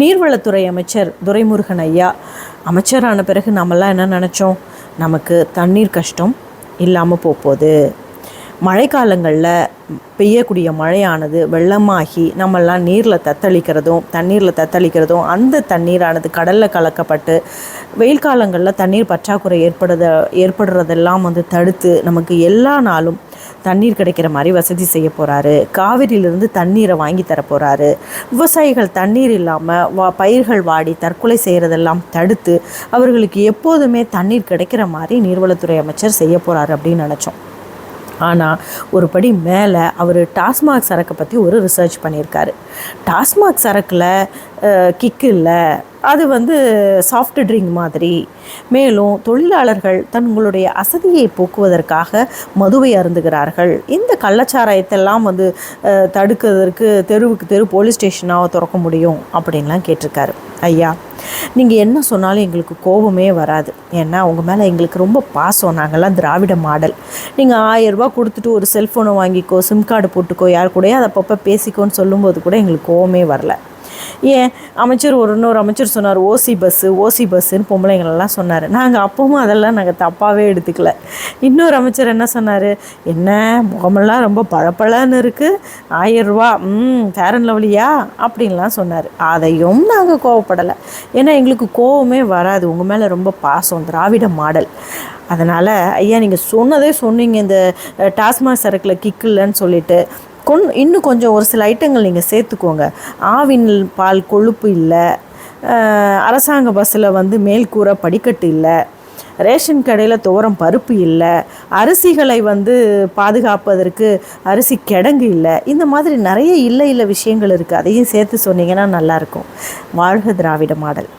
நீர்வளத்துறை அமைச்சர் துரைமுருகன் ஐயா. அமைச்சரான பிறகு நாமெல்லாம் என்ன நினச்சோம்? நமக்கு தண்ணீர் கஷ்டம் இல்லாமல் போகுது மழைக்காலங்களில் பெய்யக்கூடிய மழையானது வெள்ளமாகி நம்மெல்லாம் நீரில் தத்தளிக்கிறதும் தண்ணீரில் தத்தளிக்கிறதும் அந்த தண்ணீரானது கடலில் கலக்கப்பட்டு வெயில் காலங்களில் தண்ணீர் பற்றாக்குறை ஏற்படுத ஏற்படுறதெல்லாம் வந்து தடுத்து நமக்கு எல்லா நாளும் தண்ணீர் கிடைக்கிற மாதிரி வசதி செய்ய போகிறாரு காவிரியிலிருந்து தண்ணீரை வாங்கி தர போகிறாரு விவசாயிகள் தண்ணீர் இல்லாமல் வா பயிர்கள் வாடி தற்கொலை செய்கிறதெல்லாம் தடுத்து அவர்களுக்கு எப்போதுமே தண்ணீர் கிடைக்கிற மாதிரி நீர்வளத்துறை அமைச்சர் செய்ய போகிறாரு அப்படின்னு நினச்சோம். ஆனால் ஒரு படி மேலே அவர் டாஸ்மாக் சரக்கை பற்றி ஒரு ரிசர்ச் பண்ணியிருக்காரு. டாஸ்மாக் சரக்கில் கிக்கு இல்லை. அது வந்து சாஃப்ட் ட்ரிங்க் மாதிரி. மேலும் தொழிலாளர்கள் தங்களுடைய அசதியை போக்குவதற்காக மதுவை அருந்துகிறார்கள். இந்த கள்ளச்சாராயத்தெல்லாம் வந்து தடுக்கிறதுக்கு தெருவுக்கு தெரு போலீஸ் ஸ்டேஷனாக திறக்க முடியும் அப்படின்லாம் கேட்டிருக்காரு. ஐயா? நீங்கள் என்ன சொன்னாலும் எங்களுக்கு கோபமே வராது. ஏன்னா அவங்க மேலே எங்களுக்கு ரொம்ப பாசம். நாங்கள்லாம் திராவிட மாடல். நீங்கள் ஆயரூபா கொடுத்துட்டு ஒரு செல்ஃபோனை வாங்கிக்கோ சிம் கார்டு போட்டுக்கோ யார் கூடயோ அதை அப்பப்போ பேசிக்கோன்னு சொல்லும்போது கூட எங்களுக்கு கோவமே வரல. ஏன் அமைச்சர் ஒரு இன்னொரு அமைச்சர் சொன்னார் ஓசி பஸ்ஸு ஓசி பஸ்ஸுன்னு பொம்பளைங்களெல்லாம் சொன்னார். நாங்கள் அப்பவும் அதெல்லாம் நாங்கள் தப்பாகவே எடுத்துக்கல. இன்னொரு அமைச்சர் என்ன சொன்னார் என்ன முகமெல்லாம் ரொம்ப பழப்பழன்னு இருக்குது ஆயிரரூவா ம் ஃபேர் அண்ட் லவ்லியா அப்படின்லாம் சொன்னார். அதையும் நாங்கள் கோவப்படலை. ஏன்னா எங்களுக்கு கோவமே வராது. உங்கள் மேலே ரொம்ப பாசம் திராவிட மாடல். அதனால் ஐயா நீங்கள் சொன்னதே சொன்னீங்க. இந்த டாஸ்மாக் சரக்கில் கிக் இல்லைன்னு சொல்லிட்டு. கொன் இன்னும் கொஞ்சம் ஒரு சில ஐட்டங்கள் நீங்கள் சேர்த்துக்கோங்க. ஆவின் பால் கொழுப்பு இல்லை. அரசாங்க பஸ்ஸில் வந்து மேல்கூரை படிக்கட்டு இல்லை. ரேஷன் கடையில் துவரம் பருப்பு இல்லை. அரிசிகளை வந்து பாதுகாப்பதற்கு அரிசி கிடங்கு இல்லை. இந்த மாதிரி நிறைய இல்லை இல்லை விஷயங்கள் இருக்குது அதையும் சேர்த்து சொன்னீங்கன்னா நல்லாயிருக்கும் வாழ்க திராவிட மாடல்.